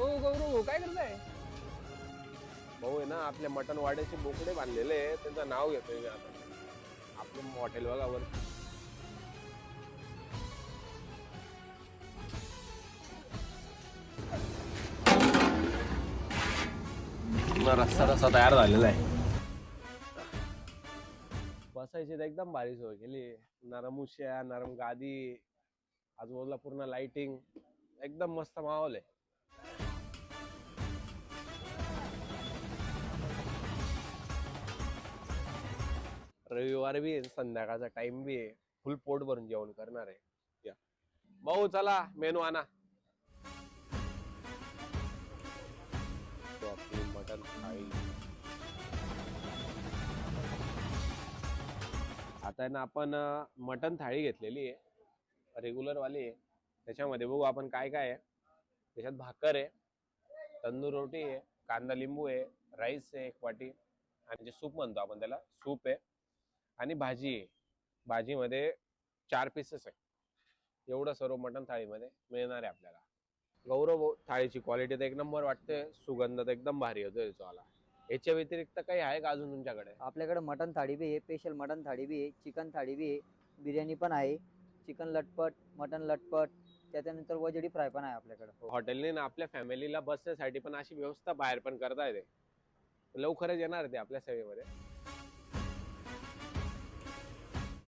ओ गौरव काय करताय? भाऊ आहे ना आपल्या मटण वाड्याचे बोकडे बांधलेले आहे, त्यांचं नाव घेतोय मी आता. आपलं हॉटेल बघा वर. पूर्ण रस्ता रस्ता तयार झालेला आहे. बसायची तर एकदम भारी सोय केली. नरम उश्या नरम गादी आजूबाजूला पूर्ण लाइटिंग एकदम मस्त माहोल आहे. रविवार बी आहे, संध्याकाळचा टाइम बी आहे. फुल पोट भरून जेवण करणार आहे. या. भाऊ चला मेनू आणा. मटन थाळी. आता ना आपण मटन थाळी घेतलेली आहे. रेग्युलर वाली आहे. त्याच्यामध्ये बघू आपण काय काय आहे. त्याच्यात भाकर आहे तंदूर रोटी आहे कांदा लिंबू आहे राईस आहे एक वाटी. आणि जे सूप म्हणतो आपण त्याला सूप आहे. आणि भाजी आहे. भाजीमध्ये चार पीसेस आहे. एवढं सर्व मटन थाळीमध्ये मिळणार आहे आपल्याला. गौरव थाळीची क्वालिटी तर एक नंबर वाटते. सुगंध तर एकदम भारी होतो याचा याच्या व्यतिरिक्त काही आहे का अजून तुमच्याकडे? आपल्याकडे मटन थाळी बी आहे. स्पेशल मटन थाळी बी आहे. चिकन थाळी बी आहे. बिर्याणी पण आहे. चिकन लटपट मटन लटपट. त्याच्यानंतर वजडी फ्राय पण आहे आपल्याकडे. हॉटेलने ना आपल्या फॅमिलीला बसण्यासाठी पण अशी व्यवस्था बाहेर पण करता येते. लवकरच येणार ते आपल्या सेवेमध्ये.